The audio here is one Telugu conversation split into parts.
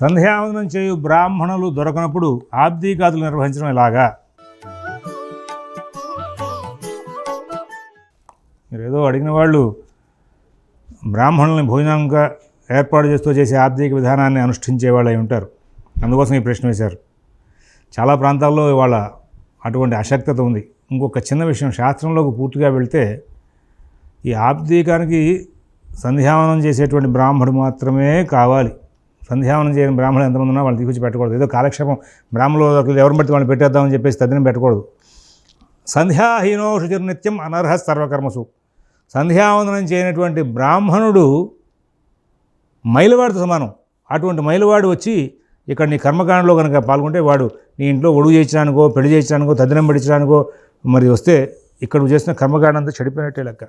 సంధ్యావందనం చేయు బ్రాహ్మణులు దొరకనప్పుడు ఆబ్దీకాదులు నిర్వహించడం ఇలాగా. మీరేదో అడిగిన వాళ్ళు బ్రాహ్మణుల్ని భోజనంగా ఏర్పాటు చేస్తూ చేసే ఆర్థిక విధానాన్ని అనుష్ఠించే వాళ్ళు అయి ఉంటారు. అందుకోసం ఈ ప్రశ్న వేశారు. చాలా ప్రాంతాల్లో ఇవాళ అటువంటి అశక్తత ఉంది. ఇంకొక చిన్న విషయం శాస్త్రంలోకి పూర్తిగా వెళితే ఈ ఆబ్దీకానికి సంధ్యావనం చేసేటువంటి బ్రాహ్మడు మాత్రమే కావాలి. సంధ్యావనం చేయని బ్రాహ్మణులు ఎంతమంది ఉన్నా వాళ్ళు తీసుకొచ్చి పెట్టకూడదు. ఏదో కాలక్షేపం బ్రాహ్మణులు ఎవరిని బట్టి వాళ్ళు పెట్టేద్దామని చెప్పేసి తద్దినం పెట్టకూడదు. సంధ్యాహీనో శుచిర్నిత్యం అనర్హ సర్వకర్మసు. సంధ్యావందనం చేయనటువంటి బ్రాహ్మణుడు మైలవాడితో సమానం. అటువంటి మైలవాడు వచ్చి ఇక్కడ నీ కర్మకాండలో కనుక పాల్గొంటే వాడు నీ ఇంట్లో ఒడుగు చేయించడానికో పెళ్ళి చేయించడానికో తద్దినం పడించడానికో మరి వస్తే ఇక్కడ నువ్వు చేసిన కర్మకాండ అంతా చెడిపోయినట్టే లెక్క.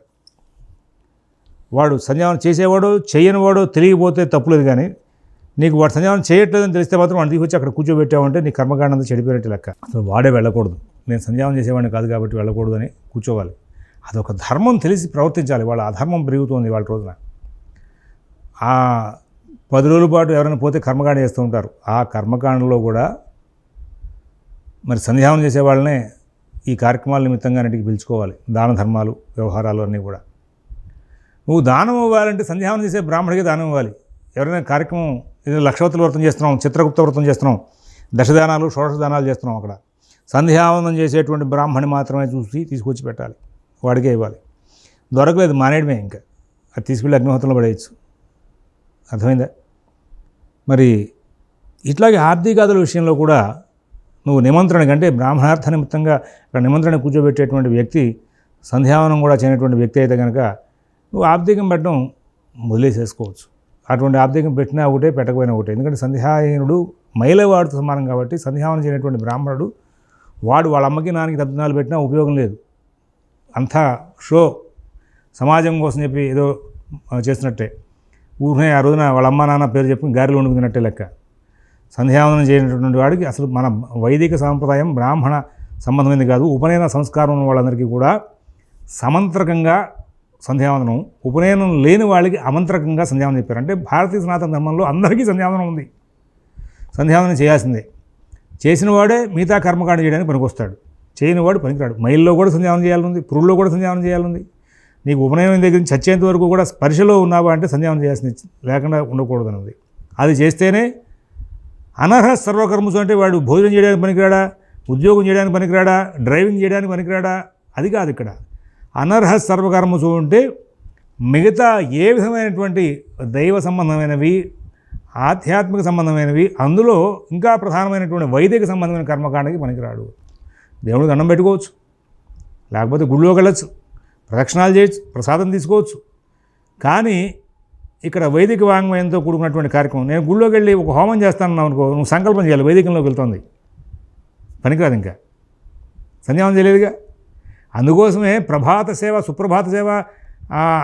వాడు సంధ్యావనం చేసేవాడు చేయనివాడు తెలియకపోతే తప్పులేదు కానీ నీకు వాడు సంధ్యావనం చేయట్లేదని తెలిస్తే మాత్రం వాడిని తీసుకొచ్చి అక్కడ కూర్చోబెట్టావంటే నీ కర్మకాండ అంతా చెడిపోయినట్టు లెక్క. అసలు వాడే వెళ్ళకూడదు. నేను సంధ్యావనం చేసేవాడిని కాదు కాబట్టి వెళ్ళకూడదు అని కూర్చోవాలి. అదొక ధర్మం తెలిసి ప్రవర్తించాలి. వాళ్ళ అధర్మం పెరుగుతుంది వాళ్ళ రోజున. ఆ పది రోజుల పాటు ఎవరైనా పోతే కర్మకాండ చేస్తూ ఉంటారు. ఆ కర్మకాండలో కూడా మరి సంధ్యావనం చేసేవాళ్ళనే ఈ కార్యక్రమాల నిమిత్తంగా అన్నిటికి పిలుచుకోవాలి. దాన ధర్మాలు వ్యవహారాలు అన్నీ కూడా. నువ్వు దానం ఇవ్వాలంటే సంధ్యావనం చేసే బ్రాహ్మడికి దానం ఇవ్వాలి. ఎవరైనా కార్యక్రమం ఇది లక్షవతుల వ్రతం చేస్తున్నాం చిత్రగుప్త వ్రతం చేస్తున్నాం దశదానాలు షోడశదానాలు చేస్తున్నాం అక్కడ. సంధ్యావందం చేసేటువంటి బ్రాహ్మణి మాత్రమే చూసి తీసుకొచ్చి పెట్టాలి. వాడికే ఇవ్వాలి. దొరకలేదు మానేయడమే ఇంకా. అది తీసుకెళ్ళి అగ్నిహోత్రంలో పడేయచ్చు. అర్థమైందా? మరి ఇట్లాగే ఆర్థికాదుల విషయంలో కూడా నువ్వు నిమంత్రణ కంటే బ్రాహ్మణార్థ నిమిత్తంగా ఇక్కడ నిమంత్రణ కూర్చోబెట్టేటువంటి వ్యక్తి సంధ్యావనం కూడా చేయనటువంటి వ్యక్తి అయితే కనుక నువ్వు ఆర్థికం పెట్టడం వదిలేసేసుకోవచ్చు. అటువంటి ఆబ్దికం పెట్టినా ఒకటే పెట్టకపోయినా ఒకటే. ఎందుకంటే సంధ్యాయనుడు మైలవాడితో సమానం కాబట్టి సందేహావనం చేయనటువంటి బ్రాహ్మణుడు వాడు వాళ్ళ అమ్మకి నాన్నకి దద్దనాలు పెట్టినా ఉపయోగం లేదు. అంతా షో. సమాజం కోసం చెప్పి ఏదో చేసినట్టే. చేస్తున్నట్టే ఆ రోజున వాళ్ళ అమ్మ నాన్న పేరు చెప్పి గారెలు వండుకున్నట్టే లెక్క. సంధ్యావందనం చేయనటువంటి వాడికి అసలు మన వైదిక సాంప్రదాయం బ్రాహ్మణ సంబంధమైనది కాదు. ఉపనయన సంస్కారం ఉన్న వాళ్ళందరికీ కూడా సమంత్రకంగా సంధ్యావందనం. ఉపనయనం లేని వాళ్ళకి అమంత్రకంగా సంధ్యావందనం చెప్పారు. అంటే భారతీయ సనాతన ధర్మంలో అందరికీ సంధ్యావందనం ఉంది. సంధ్యావందనం చేయాల్సిందే. చేసినవాడే మిగతా కర్మకాండ చేయడానికి పనికొస్తాడు. చేయనివాడు పనికిరాడు. మైల్లో కూడా సంధ్యావనం చేయాలనుంది పురుల్లో కూడా సంధ్యావనం చేయాలనుంది నీకు ఉపనయనం దగ్గర నుంచి చచ్చేంత వరకు కూడా స్పర్శలో ఉన్నావా అంటే సంధ్యావనం చేయాల్సింది లేకుండా ఉండకూడదని అది చేస్తేనే అనర్హ సర్వకర్మసు అంటే వాడు భోజనం చేయడానికి పనికిరాడా? ఉద్యోగం చేయడానికి పనికిరాడా? డ్రైవింగ్ చేయడానికి పనికిరాడా? అది కాదు ఇక్కడ. అనర్హ సర్వకర్మ చూంటే మిగతా ఏ విధమైనటువంటి దైవ సంబంధమైనవి ఆధ్యాత్మిక సంబంధమైనవి అందులో ఇంకా ప్రధానమైనటువంటి వైదిక సంబంధమైన కర్మకాండకి పనికిరాడు. దేవుడు దండం పెట్టుకోవచ్చు. లేకపోతే గుళ్ళో వెళ్ళచ్చు. ప్రదక్షిణాలు చేయొచ్చు. ప్రసాదం తీసుకోవచ్చు. కానీ ఇక్కడ వైదిక వాంగ్మయంతో కూడుకున్నటువంటి కార్యక్రమం నేను గుళ్ళోకి వెళ్ళి ఒక హోమం చేస్తాను అనుకో నువ్వు సంకల్పం చేయాలి. వైదికంలోకి వెళ్తుంది. పనికిరాదు ఇంకా. సంధ్యావం చేయలేదుగా అందుకోసమే ప్రభాత సేవ సుప్రభాత సేవ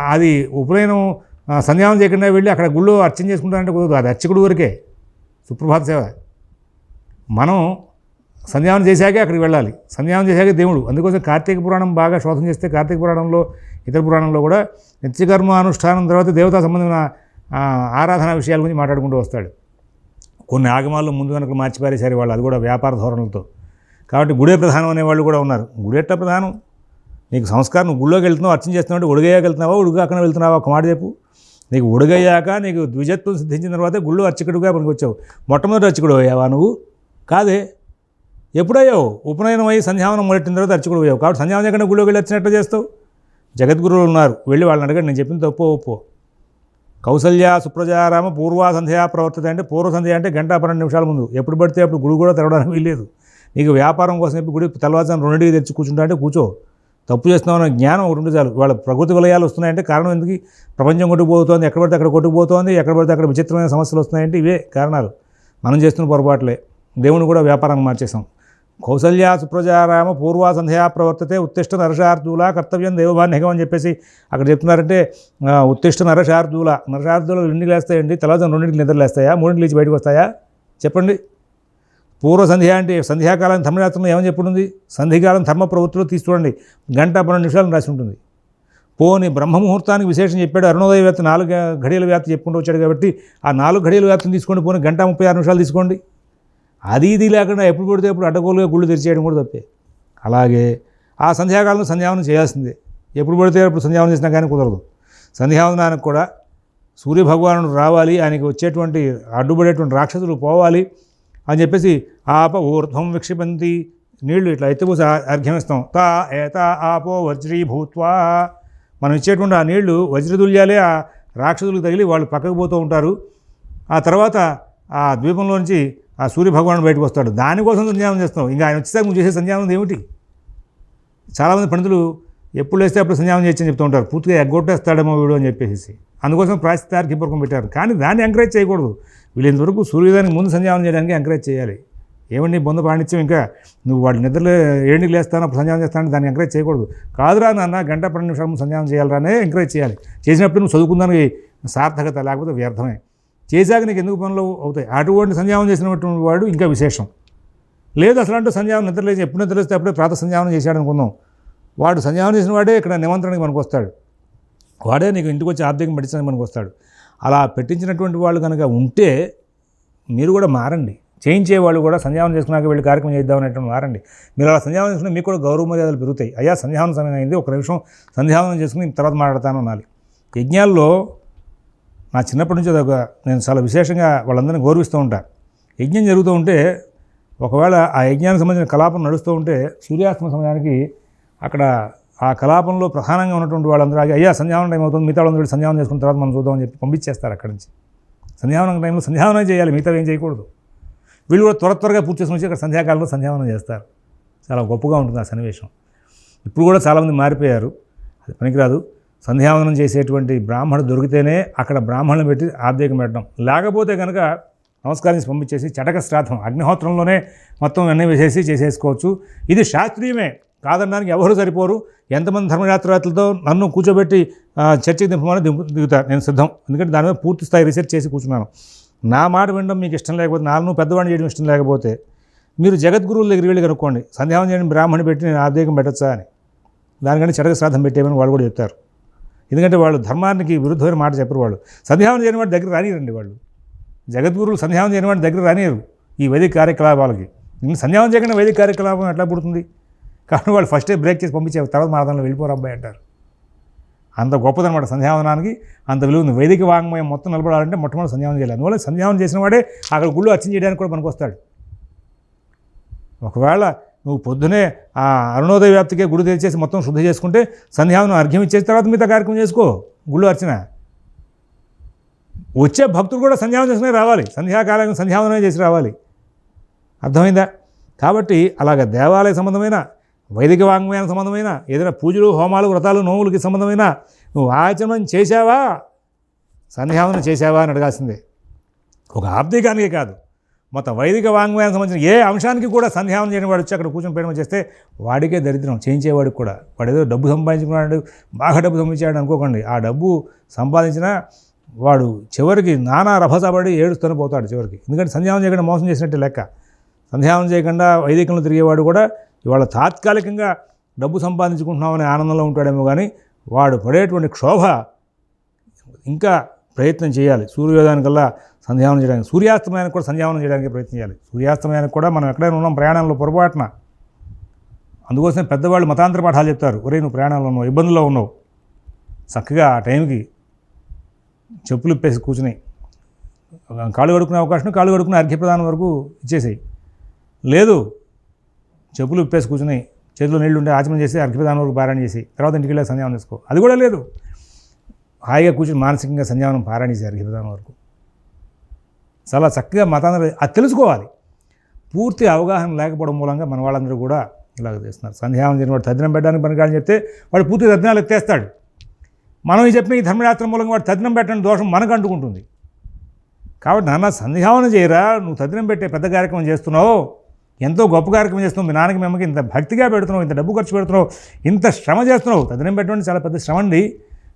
అది ఉపనయనం ఆ, చేయకుండా వెళ్ళి అక్కడ గుళ్ళో అర్చన చేసుకుంటారంటే కుదరదు. అది అర్చకుడు వరకే సుప్రభాత సేవ. మనం సంధ్యావనం చేశాకే అక్కడికి వెళ్ళాలి. సంధ్యావనం చేశాకే దేవుడు. అందుకోసం కార్తీక పురాణం బాగా శోధం చేస్తే కార్తీక పురాణంలో ఇతర పురాణంలో కూడా నిత్యకర్మ అనుష్ఠానం తర్వాత దేవతా సంబంధమైన ఆరాధన విషయాల గురించి మాట్లాడుకుంటూ వస్తాడు. కొన్ని ఆగమాల్లో ముందు కనుక మార్చిపారేశారు వాళ్ళు అది కూడా వ్యాపార ధోరణులతో. కాబట్టి గుడే ప్రధానం అనేవాళ్ళు కూడా ఉన్నారు. గుడెట్ట ప్రధానం. నీకు సంస్కారం నువ్వు గుళ్ళోకి వెళ్తున్నావు అర్చన చేస్తున్నావు అంటే వెళ్తున్నావా ఉడుగాకన వెళ్తున్నావా? ఒక మాట చెప్పు. నీకు ఉడిగయ్యాక నీకు ద్విజత్వం సిద్ధించిన తర్వాత గుళ్ళు అర్చకుడిగా పనికి వచ్చావు మొట్టమొదటి అర్చకుడు అయ్యావా నువ్వు? కాదే. ఎప్పుడయ్యావు? ఉపనయనం అయ్యి సంధ్యావనం మొదటిన తర్వాత అర్చకుడు అయ్యావు. కాబట్టి సంధ్యావనం చేయకుండా గుళ్ళోకి వెళ్ళి వచ్చినట్టు చేస్తావు? జగద్గురువులు ఉన్నారు. వెళ్ళి వాళ్ళని అడగండి. నేను చెప్పింది తప్పో ఒప్పో కౌసల్య సుప్రజారామ పూర్వ సంధ్యా ప్రవర్తత అంటే పూర్వ సంధ్య అంటే గంట పన్నెండు నిమిషాల ముందు. ఎప్పుడు పడితే అప్పుడు గుడి కూడా తెరవడానికి వీల్లేదు. నీకు వ్యాపారం కోసం చెప్పి గుడి తెల్లవారుజాము రెండింటికి తెచ్చి కూర్చుంటా అంటే కూర్చో. తప్పు చేస్తున్నావు అనే జ్ఞానం ఒకటి ఉంటే చాలు. వాళ్ళ ప్రకృతి విలయాలు వస్తున్నాయంటే కారణం ఎందుకు? ప్రపంచం కొట్టుకుపోతోంది. ఎక్కడ పడితే అక్కడ కొట్టుకుపోతోంది. ఎక్కడ పడితే అక్కడ విచిత్రమైన సమస్యలు వస్తున్నాయంటే ఇవే కారణాలు. మనం చేస్తున్న పొరపాట్లే. దేవుని కూడా వ్యాపారాన్ని మార్చేసాం కౌసల్య సుప్రజారామ పూర్వ సంధ్యా ప్రవర్తతే ఉత్తిష్ట నరశార్దూల కర్తవ్యం దేవబాన్యకం అని చెప్పేసి అక్కడ చెప్తున్నారంటే ఉత్తిష్ట నరశార్దూల. నరశార్దూల రెండింటికి లేస్తాయండి. తెల్లవారుజాము రెండింటికి నిద్రలేస్తాయా మూడింటికి లేచి బయటకు వస్తాయా? చెప్పండి. పూర్వ సంధ్య అంటే సంధ్యాకాలం ధర్మశాస్త్రంలో ఏమని చెప్పుంది సంధికాలం ధర్మ ప్రవృత్తిలో తీసి చూడండి గంట పన్నెండు నిమిషాలు రాసి ఉంటుంది. పోని బ్రహ్మముహూర్తానికి విశేషం చెప్పాడు అరుణోదయ వ్యాప్తి నాలుగు ఘడియల వ్యాప్తి చెప్పుకుంటూ వచ్చాడు కాబట్టి ఆ నాలుగు ఘడియల వ్యాప్తిని తీసుకోండి పోనీ గంట ముప్పై ఆరు నిమిషాలు తీసుకోండి. అది ఇది లేకుండా ఎప్పుడు పడితే ఎప్పుడు అడ్డగోలుగా గుళ్ళు తెరిచేయడం కూడా తప్పే. అలాగే ఆ సంధ్యాకాలం సంధ్యావనం చేయాల్సిందే. ఎప్పుడు పడితే అప్పుడు సంధ్యావనం చేసినా కానీ కుదరదు. సంధ్యావనానికి కూడా సూర్యభగవానుడు రావాలి ఆయనకి వచ్చేటువంటి అడ్డుపడేటువంటి రాక్షసులు పోవాలి. అని చెప్పేసి ఆప ఊర్ధ్వం విక్షిపంతి. నీళ్ళు ఇట్లా ఎత్తిపోసి అర్ఘ్యమిస్తాం. ఇస్తాం తా ఏత ఆపో వజ్రీభూత్వా. మనం ఇచ్చేటువంటి ఆ నీళ్ళు వజ్రతుల్యాలే ఆ రాక్షసులకు తగిలి వాళ్ళు పక్కకు పోతూ ఉంటారు. ఆ తర్వాత ఆ ద్వీపంలో నుంచి ఆ సూర్యభగవానుడు బయటకు వస్తాడు. దానికోసం సంధ్యానం చేస్తాం. ఇంకా ఆయన వచ్చేసాక నువ్వు చేసే సంధ్యానం ఏమిటి? చాలామంది పండితులు ఎప్పుడు లేస్తే అప్పుడు సంధ్యానం చేయొచ్చని చెప్తూ ఉంటారు. పూర్తిగా ఎగ్గొట్టేస్తాడేమో వీడు అని చెప్పేసి అందుకోసం ప్రాయశ్చిత్తానికి పూర్వకం పెట్టారు. కానీ దాన్ని ఎంకరేజ్ చేయకూడదు. వీళ్ళంతవరకు సూర్యోదయానికి ముందు సంధ్యావనం చేయడానికి ఎంకరేజ్ చేయాలి. ఏమండి బొంద పాండిత్యం ఇంకా నువ్వు వాడి నిద్రలో ఏడుకి లేస్తాను అప్పుడు సంధ్యావనం చేస్తాను దాన్ని ఎంకరేజ్ చేయకూడదు. కాదురా నాన్న గంట పన్నెండు నిమిషాలు ముందు సంధ్యావనం చేయాలరానే ఎంకరేజ్ చేయాలి. చేసినప్పుడు నువ్వు చదువుకుందానికి సార్థకత లేకపోతే వ్యర్థమే. చేశాక నీకు ఎందుకు పనులు అవుతాయి? అటువంటి సంధ్యావనం చేసినటువంటి వాడు ఇంకా విశేషం. లేదు అసలు అంటూ సంధ్యావనం నిద్రలేసి ఎప్పుడు నిద్రలేస్తే అప్పుడే ప్రాత సంధ్యావనం చేశాడు అనుకుందాం. వాడు సంధ్యావనం చేసిన వాడే ఇక్కడ నిమంత్రణకి మనకు వస్తాడు వాడే నీకు ఇంటికి వచ్చి ఆర్థిక మెడిసిన్ మనకు వస్తాడు అలా పెట్టించినటువంటి వాళ్ళు కనుక ఉంటే మీరు కూడా మారండి. చేయించే వాళ్ళు కూడా సంధ్యావనం చేసుకున్నాక వెళ్ళి కార్యక్రమం చేద్దాం అనేటువంటి మారండి. మీరు అలా సంధ్యావనం చేసుకుని మీకు కూడా గౌరవ మర్యాదలు పెరుగుతాయి. అయ్యా సంధ్యావనం సమయం అయింది ఒక నిమిషం సంధ్యావనం చేసుకుని తర్వాత మాట్లాడతాను అనాలి. యజ్ఞాల్లో నా చిన్నప్పటి నుంచి అదొక నేను చాలా విశేషంగా వాళ్ళందరినీ గౌరవిస్తూ ఉంటాను యజ్ఞం జరుగుతూ ఉంటే ఒకవేళ ఆ యజ్ఞానికి సంబంధించిన కలాపం నడుస్తూ ఉంటే సూర్యాస్తమ సమయానికి అక్కడ ఆ కలాపంలో ప్రధానంగా ఉన్నటువంటి వాళ్ళందరూ ఆగి, అయ్యా సంధ్యావనం టైం అవుతుంది మిగతా వాళ్ళందరూ సంధ్యావనం చేసుకున్న తర్వాత మనం చూద్దామని చెప్పి పంపించేస్తారు అక్కడి నుంచి. సంధ్యావనం టైంలో సంధ్యావనం చేయాలి మిగతా ఏం చేయకూడదు. వీళ్ళు కూడా త్వర త్వరగా పూర్తి చేసుకుని వచ్చి అక్కడ సంధ్యాకాలంలో సంధ్యావనం చేస్తారు. చాలా గొప్పగా ఉంటుంది ఆ సన్నివేశం. ఇప్పుడు కూడా చాలామంది మారిపోయారు. అది పనికిరాదు. సంధ్యావనం చేసేటువంటి బ్రాహ్మణుడు దొరికితేనే అక్కడ బ్రాహ్మణులు పెట్టి ఆబ్దేకం పెట్టడం. లేకపోతే కనుక నమస్కారించి పంపించేసి చటక శ్రాద్ధం అగ్నిహోత్రంలోనే మొత్తం అన్నీ వేసేసి చేసేసుకోవచ్చు. ఇది శాస్త్రీయమే. కాదనడానికి ఎవరు సరిపోరు. ఎంతమంది ధర్మయాత్రవేత్తలతో నన్ను కూర్చోబెట్టి ఆ, చర్చకి దింపమని దింపు దిగుతా నేను సిద్ధం. ఎందుకంటే దాని మీద పూర్తి స్థాయి రీసెర్చ్ చేసి కూర్చున్నాను. నా మాట వినడం మీకు ఇష్టం లేకపోతే నాలుగు పెద్దవాడిని చేయడం ఇష్టం లేకపోతే మీరు జగద్గురువుల దగ్గర వెళ్ళి కనుక్కోండి. సందేహం చేయడం బ్రాహ్మణి పెట్టి నేను ఆర్థికం పెట్టచ్చా అని. దానికంటే చటక శ్రాద్ధం పెట్టేమని వాళ్ళు కూడా చెప్తారు. ఎందుకంటే వాళ్ళు ధర్మానికి విరుద్ధమైన మాట చెప్పరు వాళ్ళు. సంధ్యావనం చేయని వాడి దగ్గర రానిరండి వాళ్ళు. జగద్గురువులు సంధ్యావనం చేయని వాడి దగ్గర రానియరు ఈ వైదిక కార్యకలాపాలకి. నేను సంధ్యావనం చేయకుండా వైదిక కార్యకలాపం ఎట్లా పుడుతుంది? కానీ వాళ్ళు ఫస్టే బ్రేక్ చేసి పంపించే తర్వాత మారదంలో వెళ్ళిపోరు అబ్బాయి అంటారు. అంత గొప్పదనమాట సంధ్యావనానికి అంత విలువ ఉంది వైదిక వాంగ్మయం మొత్తం నిలబడాలంటే మొట్టమొదటి సంధ్యావనం చేయాలి. అందువల్ల సంధ్యావనం చేసిన వాడే అక్కడ గుళ్ళు అర్చన చేయడానికి కూడా పనికొస్తాడు. ఒకవేళ నువ్వు పొద్దునే ఆ అరుణోదయ వ్యాప్తికే గుడి తెరిచేసి మొత్తం శుద్ధి చేసుకుంటే సంధ్యావనం అర్ఘ్యం ఇచ్చేసిన తర్వాత మిగతా కార్యక్రమం చేసుకో గుళ్ళు అర్చన. వచ్చే భక్తులు కూడా సంధ్యావనం చేసుకునే రావాలి. సంధ్యాకాలం సంధ్యావనమే చేసి రావాలి. అర్థమైందా? కాబట్టి అలాగ దేవాలయ సంబంధమైన వైదిక వాంగ్మయానికి సంబంధమైన ఏదైనా పూజలు హోమాలు వ్రతాలు నోములకి సంబంధమైన నువ్వు ఆచమనం చేశావా? సంధ్యావనం చేశావా అని అడగాల్సిందే. ఒక ఆబ్దికానికే కాదు. మొత్తం వైదిక వాంగ్మయానికి సంబంధించిన ఏ అంశానికి కూడా సంధ్యావనం చేయని వాడు వచ్చి అక్కడ కూర్చొని పేయడం చేస్తే వాడికే దరిద్రం. చేయించేవాడికి కూడా. వాడు ఏదో డబ్బు సంపాదించుకున్నాడు బాగా డబ్బు సంపాదించాడు అనుకోకండి. ఆ డబ్బు సంపాదించిన వాడు చివరికి నానా రభసపడి ఏడుస్తూనే పోతాడు చివరికి. ఎందుకంటే సంధ్యావనం చేయకుండా మోసం చేసినట్టే లెక్క. సంధ్యావనం చేయకుండా వైదికంలో తిరిగేవాడు కూడా ఇవాళ తాత్కాలికంగా డబ్బు సంపాదించుకుంటున్నామనే ఆనందంలో ఉంటాడేమో కానీ వాడు పడేటువంటి క్షోభ ఇంకా ప్రయత్నం చేయాలి. సూర్యోదయానికల్లా సంధ్యావనం చేయడానికి సూర్యాస్తమయానికి కూడా సంధ్యావనం చేయడానికి ప్రయత్నం చేయాలి. సూర్యాస్తమయానికి కూడా మనం ఎక్కడైనా ఉన్నాం ప్రయాణంలో పొరపాటున. అందుకోసం పెద్దవాళ్ళు మతాంతర పాఠాలు చెప్తారు. ఒరే నువ్వు ప్రయాణంలో ఉన్నావు ఇబ్బందుల్లో ఉన్నావు. చక్కగా ఆ టైంకి చెప్పులు ఇప్పేసి కూర్చుని కాళ్ళు కడుక్కునే అవకాశం కాళ్ళు కడుక్కునే అర్ఘ్యప్రదానం వరకు ఇచ్చేసేయి. లేదు చెప్పులు ఉప్పేసి కూర్చుని చేతిలో నీళ్ళు ఉంటే ఆచమనం చేసి అర్ఘ్యప్రదానం వరకు పారాయణ చేసి తర్వాత ఇంటికి వెళ్ళి సంధ్యావనం చేసుకో. అది కూడా లేదు. హాయిగా కూర్చుని మానసికంగా సంధ్యావనం పారాయణ చేసి అర్ఘ్యప్రదానం వరకు చాలా చక్కగా మతాంధ్ర అది తెలుసుకోవాలి. పూర్తి అవగాహన లేకపోవడం మూలంగా మన వాళ్ళందరూ కూడా ఇలాగ చేస్తున్నారు. సంధ్యావనం చేసిన వాడు తద్దినం పెట్టడానికి పనికాడని చెప్తే వాడు పూర్తి తద్దినాలు ఎత్తేస్తాడు. మనం ఈ చెప్పిన ఈ ధర్మయాత్ర మూలంగా వాడు తద్దినం పెట్టడం దోషం మనకు అంటుకుంటుంది. కాబట్టి నాన్న సంధ్యావనం చేయరా? నువ్వు తద్దినం పెట్టే పెద్ద కార్యక్రమం చేస్తున్నావు. ఎంతో గొప్ప కార్యక్రమం చేస్తున్నావు. మీ నాన్నకి మేమకి ఇంత భక్తిగా పెడుతున్నావు ఇంత డబ్బు ఖర్చు పెడుతున్నావు ఇంత శ్రమ చేస్తున్నావు. తదినం పెట్టండి చాలా పెద్ద శ్రమ అండి.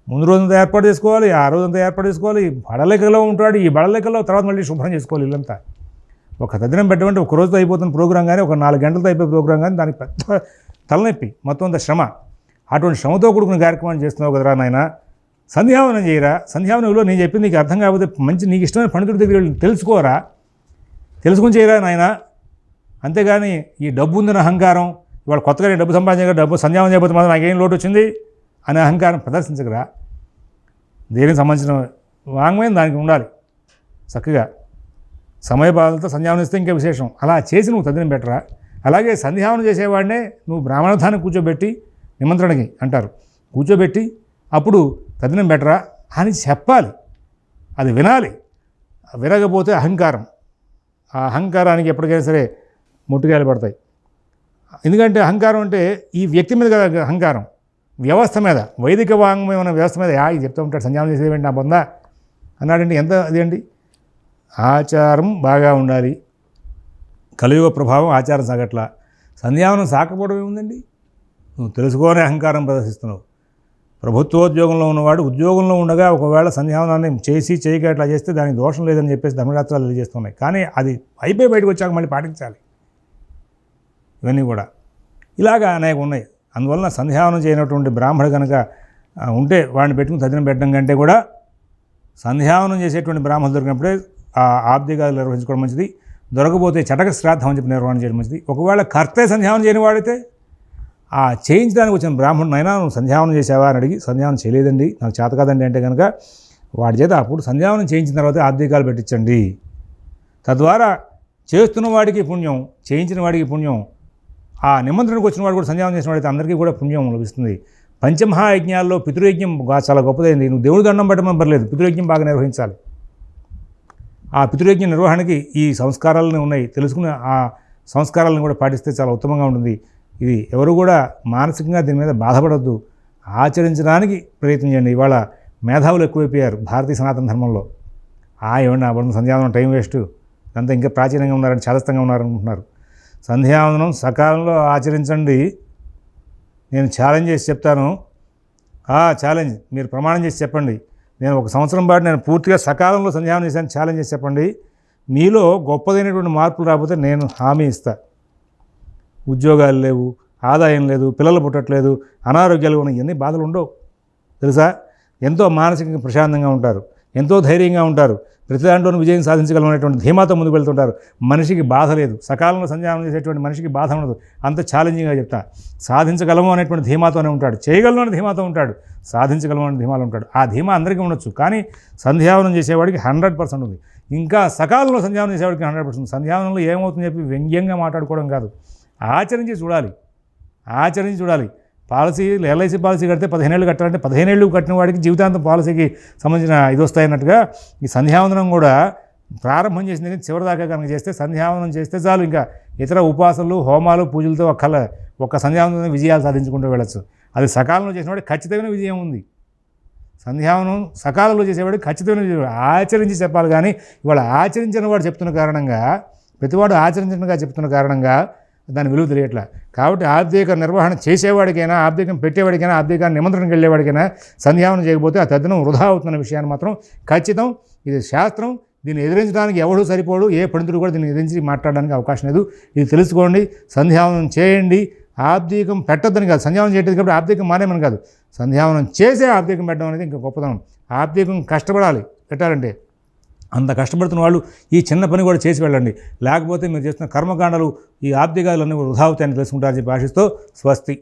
ముందు రోజంతా ఏర్పాటు చేసుకోవాలి ఆ రోజంతా ఏర్పాటు చేసుకోవాలి. బడలెక్కలో ఉంటాడు ఈ బడలెక్కలో తర్వాత మళ్ళీ శుభ్రం చేసుకోవాలి ఇల్లంతా. ఒక తదినం పెట్టమంటే ఒక రోజుతో అయిపోతున్న ప్రోగ్రాం కానీ ఒక నాలుగు గంటలతో అయిపోయే ప్రోగ్రాం కానీ దానికి పెద్ద తలనొప్పి మొత్తం అంత శ్రమ. అటువంటి శ్రమతో కూడుకున్న కార్యక్రమాన్ని చేస్తున్నావు కదరా నాయన. సంధ్యావనం చేయరా? సంధ్యావనంలో నేను చెప్పింది నీకు అర్థం కాకపోతే మంచి నీకు ఇష్టమైన పండితుడి దగ్గర తెలుసుకోరా? తెలుసుకుని చేయరా నాయన? అంతేగాని ఈ డబ్బు ఉందని అహంకారం ఇవాళ కొత్తగా నేను డబ్బు సంపాదించగా డబ్బు సంధ్యావం చేయకపోతే మాత్రం నాకేం లోటు వచ్చింది అనే అహంకారం ప్రదర్శించగరా దేనికి సంబంధించిన వాంగ్మయం దానికి ఉండాలి. చక్కగా సమయపాలతో సంధ్యావనం ఇస్తే ఇంకా విశేషం. అలా చేసి నువ్వు తదిని బెటరా అలాగే సంధ్యావనం చేసేవాడినే నువ్వు బ్రాహ్మణధాన్ని కూర్చోబెట్టి నిమంత్రణకి అంటారు. కూర్చోబెట్టి అప్పుడు తదినం బెటరా అని చెప్పాలి. అది వినాలి. వినకపోతే అహంకారం. ఆ అహంకారానికి ఎప్పటికైనా సరే ముట్టుకాయలు పడతాయి. ఎందుకంటే అహంకారం అంటే ఈ వ్యక్తి మీద కదా అహంకారం. వ్యవస్థ మీద వైదిక వాంగ్మయం వ్యవస్థ మీద యా ఇది చెప్తూ ఉంటాడు సంజానం చేసేవేంటి నా బొందా? అన్నాడండి ఎంత అదేంటి? ఆచారం బాగా ఉండాలి. కలియుగ ప్రభావం ఆచారం సాగట్ల. సంధ్యావనం సాకపోవడం ఏముందండి నువ్వు తెలుసుకోని అహంకారం ప్రదర్శిస్తున్నావు. ప్రభుత్వోద్యోగంలో ఉన్నవాడు ఉద్యోగంలో ఉండగా ఒకవేళ సంధ్యావనాన్ని చేసి చేయక చేస్తే దానికి దోషం లేదని చెప్పేసి ధర్మరాత్రాలు తెలియజేస్తున్నాయి. కానీ అది అయిపోయి బయటకు వచ్చాక మళ్ళీ పాటించాలి. ఇవన్నీ కూడా. ఇలాగా అనేక ఉన్నాయి. అందువలన సంధ్యావనం చేయనటువంటి బ్రాహ్మడు కనుక ఉంటే వాడిని పెట్టుకుని తదినం పెట్టడం కంటే కూడా సంధ్యావనం చేసేటువంటి బ్రాహ్మణులు దొరికినప్పుడే ఆ ఆబ్దిగాలు నిర్వహించుకోవడం మంచిది. దొరకపోతే చటక శ్రాద్ధం అని చెప్పి నిర్వహణ చేయడం మంచిది. ఒకవేళ కర్తే సంధ్యావనం చేయని వాడైతే ఆ చేయించడానికి వచ్చిన బ్రాహ్మణుడు అయినా నువ్వు సంధ్యావనం చేసావా అని అడిగి సంధ్యావనం చేయలేదండి నాకు చేత కాదండి అంటే కనుక వాడి చేత అప్పుడు సంధ్యావనం చేయించిన తర్వాత ఆబ్దికాలు పెట్టించండి. తద్వారా చేస్తున్న వాడికి పుణ్యం చేయించిన వాడికి పుణ్యం ఆ నిమంత్రణకు వచ్చిన వాడు కూడా సంధ్యావనం చేసిన వాడితే అందరికీ కూడా పుణ్యం లభిస్తుంది. పంచమహాయజ్ఞాల్లో పితృయజ్ఞం చాలా గొప్పదైంది. నువ్వు దేవుడి దండం పెట్టమని పర్లేదు. పితృయజ్ఞం బాగా నిర్వహించాలి. ఆ పితృయజ్ఞ నిర్వహణకి ఈ సంస్కారాలను ఉన్నాయి. తెలుసుకుని ఆ సంస్కారాలను కూడా పాటిస్తే చాలా ఉత్తమంగా ఉంటుంది. ఇది ఎవరు కూడా మానసికంగా దీని మీద బాధపడద్దు. ఆచరించడానికి ప్రయత్నం చేయండి. ఇవాళ మేధావులు ఎక్కువైపోయారు భారతీయ సనాతన ధర్మంలో. ఆ ఏమన్నా అప్పుడు సంధ్యావనం టైం వేస్ట్. అంతా ఇంకా ప్రాచీనంగా ఉన్నారని చాదస్తంగా ఉన్నారనుకుంటున్నారు. సంధ్యావందనం సకాలంలో ఆచరించండి. నేను ఛాలెంజ్ చేసి చెప్తాను. ఛాలెంజ్ మీరు ప్రమాణం చేసి చెప్పండి. నేను ఒక సంవత్సరం పాటు నేను పూర్తిగా సకాలంలో సంధ్యావనం చేశాను ఛాలెంజ్ చేసి చెప్పండి. మీలో గొప్పదైనటువంటి మార్పులు రాకపోతే నేను హామీ ఇస్తా. ఉద్యోగాలు లేవు ఆదాయం లేదు పిల్లలు పుట్టట్లేదు అనారోగ్యాలు ఉన్నాయి ఇవన్నీ బాధలు ఉండవు. తెలుసా? ఎంతో మానసికంగా ప్రశాంతంగా ఉంటారు. ఎంతో ధైర్యంగా ఉంటారు. ప్రతి దాంట్లోనూ విజయం సాధించగలమనేటువంటి ధీమాతో ముందుకు వెళ్తుంటారు. మనిషికి బాధ లేదు. సకాలంలో సంధ్యానం చేసేటువంటి మనిషికి బాధ ఉండదు. అంత ఛాలెంజింగ్గా చెప్తా. సాధించగలము అనేటువంటి ధీమాతోనే ఉంటాడు. చేయగలను అనే ధీమాతో ఉంటాడు. సాధించగలము అనే ధీమాలో ఉంటాడు. ఆ ధీమా అందరికీ ఉండొచ్చు. కానీ సంధ్యావనం చేసేవాడికి హండ్రెడ్ పర్సెంట్ ఉంది. ఇంకా సకాలంలో సంధ్యావనం చేసేవాడికి హండ్రెడ్ పర్సెంట్ సంధ్యావనంలో ఏమవుతుందని చెప్పి వ్యంగ్యంగా మాట్లాడుకోవడం కాదు. ఆచరించి చూడాలి. ఆచరించి చూడాలి. పాలసీ ఎల్ఐసి పాలసీ కడితే పదిహేనేళ్ళు కట్టాలంటే పదిహేనేళ్ళు కట్టిన వాడికి జీవితాంతం పాలసీకి సంబంధించిన ఇది వస్తాయన్నట్టుగా ఈ సంధ్యావందనం కూడా ప్రారంభం చేసిన చివరి దాకా కనుక చేస్తే సంధ్యావందనం చేస్తే చాలు. ఇంకా ఇతర ఉపాసనలు హోమాలు పూజలతో ఒక్కల ఒక్క సంధ్యావందనం విజయాలు సాధించుకుంటూ వెళ్ళచ్చు. అది సకాలంలో చేసిన వాడికి ఖచ్చితమైన విజయం ఉంది. సంధ్యావనం సకాలంలో చేసేవాడు ఖచ్చితమైన విజయం. ఆచరించి చెప్పాలి కానీ ఇవాళ ఆచరించిన వాడు చెప్తున్న కారణంగా ప్రతివాడు ఆచరించినగా చెప్తున్న కారణంగా దాని విలువ తెలియట్లా. కాబట్టి ఆర్థిక నిర్వహణ చేసేవాడికైనా ఆర్థికం పెట్టేవాడికైనా ఆర్థికాన్ని నిమంత్రణకి వెళ్ళేవాడికైనా సంధ్యావనం చేయకపోతే ఆ తద్దినం వృధా అవుతున్న విషయాన్ని మాత్రం ఖచ్చితం. ఇది శాస్త్రం. దీన్ని ఎదిరించడానికి ఎవడు సరిపోడు ఏ పండితుడు కూడా దీన్ని ఎదిరించి మాట్లాడడానికి అవకాశం లేదు. ఇది తెలుసుకోండి సంధ్యావనం చేయండి. ఆబ్దికం పెట్టద్దని కాదు సంధ్యావనం చేయటది కాబట్టి ఆబ్దికం మానేమని కాదు. సంధ్యావనం చేసే ఆబ్దికం పెట్టడం అనేది ఇంకా గొప్పతనం. ఆబ్దికం కష్టపడాలి పెట్టాలంటే. అంత కష్టపడుతున్న వాళ్ళు ఈ చిన్న పని కూడా చేసి వెళ్ళండి. లేకపోతే మీరు చేస్తున్న కర్మకాండలు ఈ ఆబ్దికాలన్నీ వృధా అవుతాయని తెలుసుకుంటారని చెప్పి ఆశిస్తూ స్వస్తి.